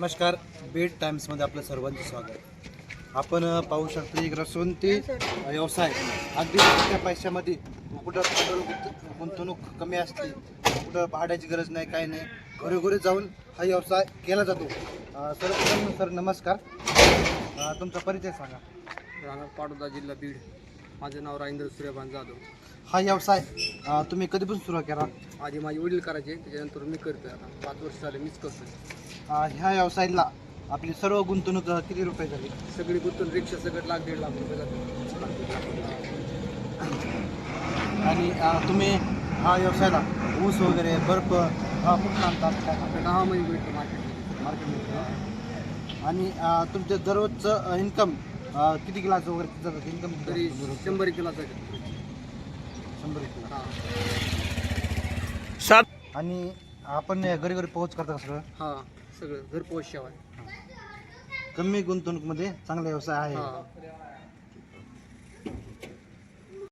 नमस्कार बीड टाइम्समध्ये आपलं सर्वांचं स्वागत. आपण पाहू शकतो एक रसवंती व्यवसाय. अगदी छोट्या पैशामध्ये कुठं कुठं गुंत- गुंतवणूक कमी असते कुठं भाड्याची गरज नाही काही नाही घरोघरी जाऊन हा व्यवसाय केला जातो. सर्वप्रथम सर नमस्कार. तुमचा परिचय सांगा. राहणार पाटोदा जिल्हा बीड. माझं नाव राजेंद्र सूर्यभान जाधव. हा व्यवसाय तुम्ही कधीपासून सुरू केला? आधी माझे वडील करायचे त्याच्यानंतर मी करतोय आता. पाच वर्ष झाले मीच करतोय. अ, ह्या व्यवसायाला आपली सर्व गुंतवणूक अ, किती रुपये झाली? सगळी गुंतून रिक्षा सगळं लाख दीड लाख रुपये जाते आणि अ, तुम्ही हा व्यवसायाला ऊस वगैरे बर्फ हा कुठून आणतात? काय आपल्या गावामध्ये भेटतो मार्केटमध्ये मार्केटमध्ये आणि अ, तुमचं दररोजचं इन्कम किती ग्लास वगैरे जातं इन्कम तरी शंभर किलोचा शंभर किलो. आणि आपण घरी घरी पोहोच करता का सगळं? हां सगळं. घरपोच सेवा आहे कमी गुंतवणूकमध्ये चांगला व्यवसाय आहे. हां.